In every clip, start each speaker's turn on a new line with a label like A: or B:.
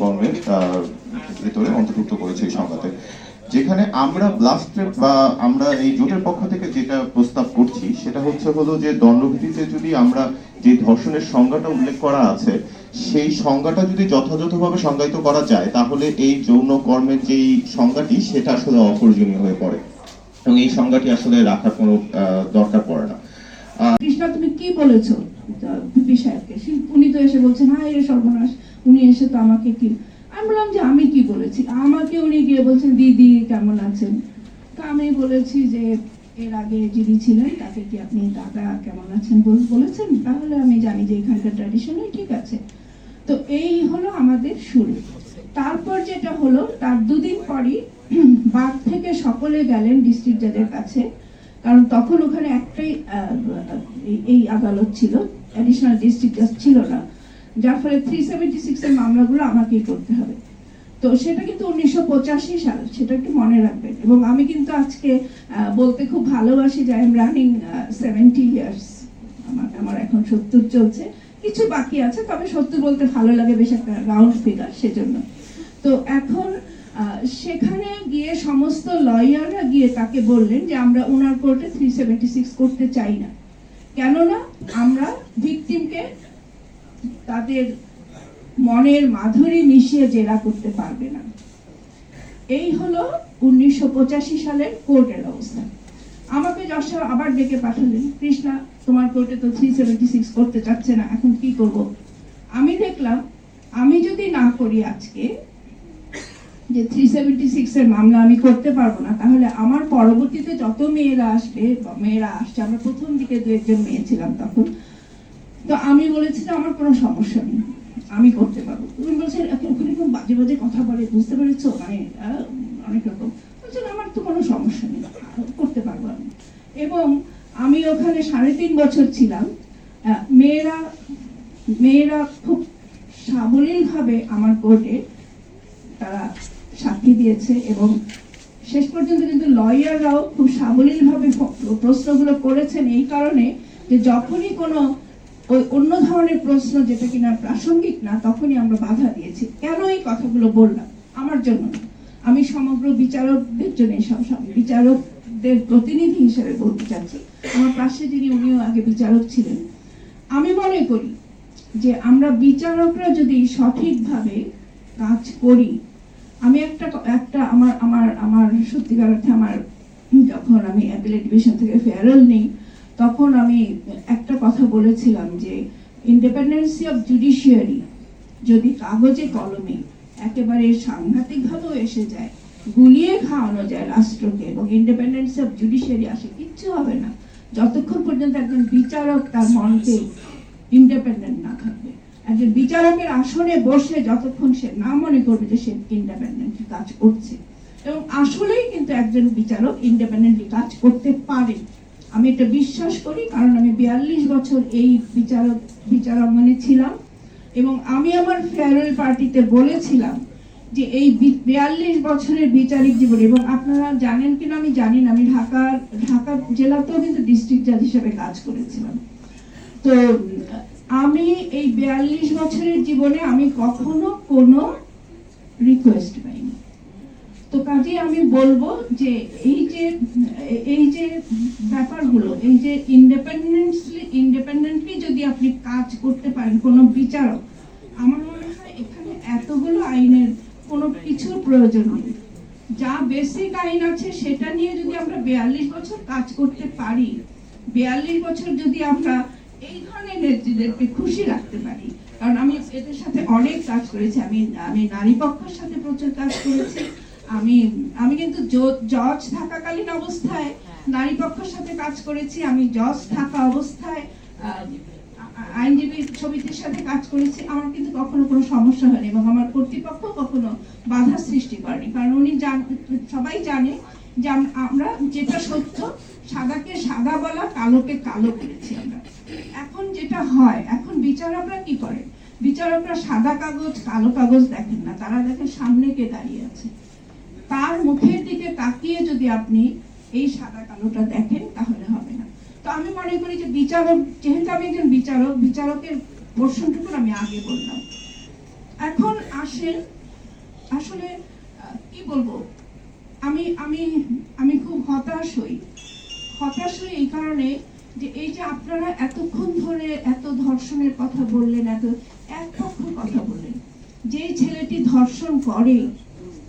A: কর্মের ভেতরে অন্তর্ভুক্ত করেছে এই সংঘাতে যেখানে আমরা ব্লাস্টের বা আমরা এই জোটের পক্ষ থেকে যেটা প্রস্তাব করছি, সেটা হচ্ছে হলো যে দণ্ডভিত্তিতে যদি আমরা যে ধর্ষণের সংজ্ঞাটা উল্লেখ করা আছে, সেই সংজ্ঞাটা যদি যথাযথভাবে সংজ্ঞায়িত করা যায়, তাহলে এই যৌন কর্মের যেই সংজ্ঞাটি, সেটা আসলে অপ্রয়োজনীয় হয়ে পড়ে। এবং এই সংজ্ঞাটি আসলে রাখার কোনো দরকার পড়ে না।
B: কৃষ্ণা, তুমি কি বলেছ? বিপি সাহেবকে। উনি তো এসে বলছেন রে সর্বনাশ। উনি এসে তো আমাকে কি আমি বললাম যে, আমি কি বলেছি? আমাকে উনি গিয়ে বলছেন, দিদি কেমন আছেন? তা আমি বলেছি যে, এর আগে যিনি ছিলেন, তাকে কি আপনি দাদা কেমন আছেন বল- বলেছেন? তাহলে আমি জানি যে, এখানকার ট্র্যাডিশনই ঠিক আছে। তো এই হলো আমাদের শুরু। তারপর যেটা হলো, তার দুদিন পরই বাঘ থেকে সকলে গেলেন ডিস্ট্রিক্ট জাজের কাছে। কারণ তখন ওখানে একটাই এই আদালত ছিল। অ্যাডিশনাল ডিস্ট্রিক্ট জাজ ছিল না। যার ফলে থ্রি সেভেন্টি সিক্সের মামলাগুলো আমাকেই করতে হবে। তো সেটা কিন্তু উনিশশো পঁচাশি সাল, সেটা একটু মনে রাখবেন। এবং আমি কিন্তু আজকে বলতে খুব ভালোবাসি যে I am running seventy years আমার আমার এখন সত্তর চলছে। কিছু বাকি আছে, তবে সত্তর বলতে ভালো লাগে, বেশ একটা রাউন্ড ফিগার সেজন্য। তো এখন সেখানে গিয়ে সমস্ত লয়াররা গিয়ে তাকে বললেন যে আমরা ওনার কোর্টে থ্রি সেভেন্টি সিক্স করতে চাই না। কেননা আমরা ভিকটিমকে তাদের মনের মাধুরী মিশিয়ে জেরা করতে পারবে না। এই হলো উনিশশো পঁচাশি সালের কোর্টের অবস্থা। আমাকে যশোর আবার ডেকে পাঠালেন, কৃষ্ণা, তোমার কোর্টে তো থ্রি সেভেন্টি সিক্স করতে চাচ্ছে না, এখন কি করব? আমি দেখলাম, আমি যদি না করি আজকে যে থ্রি সেভেন্টি সিক্স এর মামলা আমি করতে পারব না, তাহলে আমার পরবর্তীতে যত মেয়েরা আসবে মেয়েরা আসছে, আমরা প্রথম দিকে দু একজন মেয়ে ছিলাম তখন তো আমি বলেছি যে আমার কোনো সমস্যা নেই। আমি করতে পারব। বলছেন "এখন ওখানে খুব বাজে বাজে কথা বলে, বুঝতে পেরেছ? মানে অনেক রকম। বলছেন আমার তো কোনো সমস্যা নেই। করতে পারব আমি। এবং আমি ওখানে সাড়ে তিন বছর ছিলাম। মেয়েরা মেয়েরা খুব সাবলীলভাবে আমার কোর্টে তারা সাক্ষী দিয়েছে এবং শেষ পর্যন্ত কিন্তু লয়াররাও খুব সাবলীলভাবে প্রশ্নগুলো করেছেন এই কারণে যে যখনই কোনো ওই অন্য ধরনের প্রশ্ন যেটা কিনা প্রাসঙ্গিক না, তখনই আমরা বাধা দিয়েছি। কেন এই কথাগুলো বললাম? আমার জন্য আমি সমগ্র বিচারকদের জন্য সব বিচারকদের প্রতিনিধি হিসেবে বলতে চাচ্ছি। আমার পাশে যিনি, উনিও আগে বিচারক ছিলেন। আমি মনে করি যে আমরা বিচারকরা যদি সঠিকভাবে কাজ করি, আমি একটা একটা আমার আমার আমার সত্যিকার অর্থে আমার, যখন আমি অ্যাপিলেট ডিভিশন থেকে ফেয়ারেল নেই তখন আমি একটা কথা বলেছিলাম যে ইন্ডিপেন্ডেন্সি অফ জুডিশিয়ারি যদি কাগজে কলমে একেবারে সাংঘাতিকভাবেও এসে যায়, গুলিয়ে খাওয়ানো যায় রাষ্ট্রকে এবং ইন্ডিপেন্ডেন্সি অফ জুডিশিয়ারি আসে, কিচ্ছু হবে না। যতক্ষণ পর্যন্ত একজন বিচারক তার মনকে ইন্ডিপেন্ডেন্ট না থাকবে। একজন বিচারকের আসনে বসে যতক্ষণ সে না মনে করবে যে সে ইন্ডিপেন্ডেন্ট কাজ করছে। এবং আসলেই কিন্তু একজন বিচারক ইন্ডিপেন্ডেন্টলি কাজ করতে পারে। আমি এটা বিশ্বাস করি, কারণ আমি বিয়াল্লিশ বছর এই বিচারক বিচারাঙ্গনে ছিলাম এবং আমি আমার ফেয়ারওয়েল পার্টিতে বলেছিলাম যে এই বিয়াল্লিশ বছরের বিচারিক জীবন, এবং আপনারা জানেন কিনা আমি জানি না, আমি ঢাকার ঢাকা জেলাতেও কিন্তু ডিস্ট্রিক্ট জাজ হিসেবে কাজ করেছিলাম। তো, আমি এই বিয়াল্লিশ বছরের জীবনে আমি কখনো কোনো রিকোয়েস্ট পাইনি। তো কাজে আমি বলব যে এই যে এই যে ব্যাপারগুলো, এই যে ইন্ডিপেন্ডেন্টলি ইন্ডিপেন্ডেন্টলি যদি আপনি কাজ করতে পারেন কোনো বিচারক, আমার মনে হয় এখানে এতগুলো আইনের কোনো কিছুর প্রয়োজন নেই। যা বেসিক আইন আছে সেটা নিয়ে যদি আমরা বিয়াল্লিশ বছর কাজ করতে পারি, বিয়াল্লিশ বছর যদি আমরা এই ধরনের নেত্রীদেরকে খুশি রাখতে পারি, কারণ আমি এদের সাথে অনেক কাজ করেছি, আমি আমি নারী পক্ষের সাথে প্রচুর কাজ করেছি আমি আমি কিন্তু জজ থাকাকালীন অবস্থায় নারী পক্ষের সাথে কাজ করেছি আমি জজ থাকা অবস্থায় সাথে কাজ করেছি আমার কিন্তু কখনো কোনো সমস্যা হয়নি এবং আমার কর্তৃপক্ষ কখনো বাধা সৃষ্টি করেনি। কারণ উনি সবাই জানে যে আমরা যেটা সত্য সাদাকে সাদা বলা কালোকে কালো করেছি আমরা। এখন যেটা হয় এখন বিচারকরা কি করে? বিচারকরা সাদা কাগজ কালো কাগজ দেখেন না তারা দেখেন সামনে কে দাঁড়িয়ে আছে। তার মুখের দিকে তাকিয়ে যদি আপনি এই সাদা কালোটা দেখেন, তাহলে হবে না। তো আমি মনে করি যে বিচারক, যেহেতু আমি একজন বিচারক, বিচারকের পোর্শনটুকু আমি আগে বললাম। এখন আসেন, আসলে কি বলব? আমি আমি আমি খুব হতাশ হই। হতাশ হই এই কারণে যে এই যে আপনারা এতক্ষণ ধরে এত ধর্ষণের কথা বললেন, এত এক পক্ষ কথা বললেন। যে ছেলেটি ধর্ষণ করে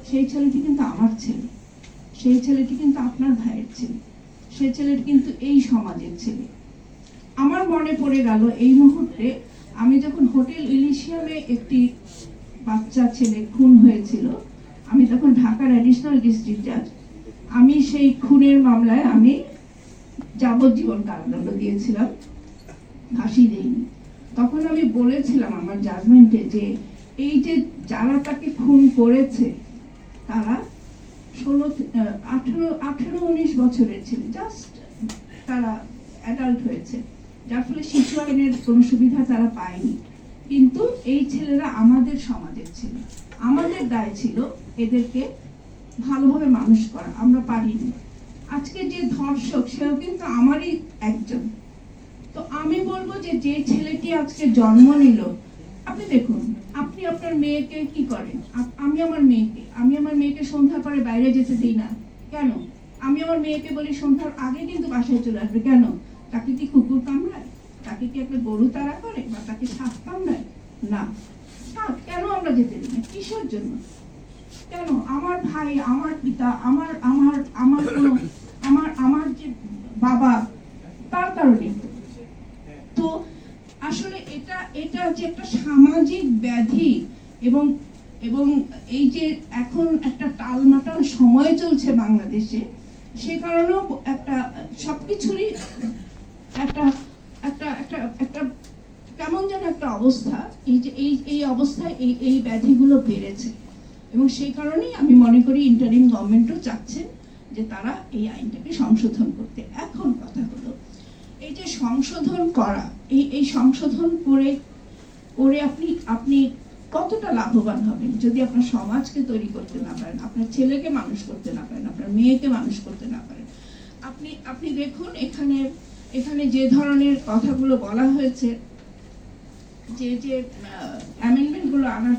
B: সেই ছেলেটি কিন্তু আমার ছেলে। সেই ছেলেটি কিন্তু আপনার ভাইয়ের ছেলে। সেই ছেলেটি কিন্তু এই সমাজের ছেলে। আমার মনে পড়ে গেল এই মুহূর্তে আমি যখন হোটেল ইলিশিয়ামে একটি বাচ্চা ছেলে খুন হয়েছিল, আমি তখন ঢাকার অ্যাডিশনাল ডিস্ট্রিক্ট জাজ আমি সেই খুনের মামলায় আমি যাবজ্জীবন কারাদণ্ড দিয়েছিলাম, ফাঁসি দেইনি। তখন আমি বলেছিলাম আমার জাজমেন্টে যে এই যে যারা তাকে খুন করেছে তারা ষোলো আঠেরো আঠেরো, উনিশ বছরের ছেলে। জাস্ট তারা অ্যাডাল্ট হয়েছে। যার ফলে শিশু আইনের কোনো সুবিধা তারা পায়নি। কিন্তু এই ছেলেরা আমাদের সমাজের ছিল। আমাদের দায় ছিল এদেরকে ভালোভাবে মানুষ করা। আমরা পারিনি। আজকে যে ধর্ষক, সেও কিন্তু আমারই একজন। তো আমি বলব যে যে ছেলেটি আজকে জন্ম নিল, আপনি দেখুন আপনি আপনার মেয়েকে কি করেন? আমি আমার মেয়েকে, আমি আমার মেয়েকে সন্ধ্যার পরে বাইরে যেতে দিই না। কেন? আমি আমার মেয়েকে বলি, সন্ধ্যার আগে কিন্তু বাসায় চলে আসবে। কেন? তাকে কি কুকুর কামড়ায়? তাকে কি একটা গরু তাড়া করে? বা তাকে সাপ কামড়ায়? না। সাপ কেন আমরা যেতে দিই না? কিসের জন্য? কেন? আমার ভাই, আমার পিতা, আমার কোনো আমার আমার যে বাবা তার কারণে তো আসলে এটা এটা যে একটা সামাজিক ব্যাধি এবং এবং এই যে এখন একটা টালমাটাল সময় চলছে বাংলাদেশে, সে কারণেও একটা সবকিছুরই একটা একটা একটা একটা কেমন যেন একটা অবস্থা, এই যে, এই এই অবস্থায় এই এই ব্যাধিগুলো বেড়েছে। এবং সেই কারণেই আমি মনে করি ইন্টারিম গভর্নমেন্টও চাচ্ছেন যে তারা এই আইনটাকে সংশোধন করতে। এখন কথা হলো, এই যে সংশোধন করা, এই এই সংশোধন করে করে আপনি আপনি কতটা লাভবান হবেন যদি আপনার সমাজকে তৈরি করতে না পারেন, আপনার ছেলেকে মানুষ করতে না পারেন, আপনার মেয়েকে মানুষ করতে না পারেন? আপনি আপনি দেখুন এখানে এখানে যে ধরনের কথাগুলো বলা হয়েছে, যে যে অ্যামেন্ডমেন্টগুলো আনার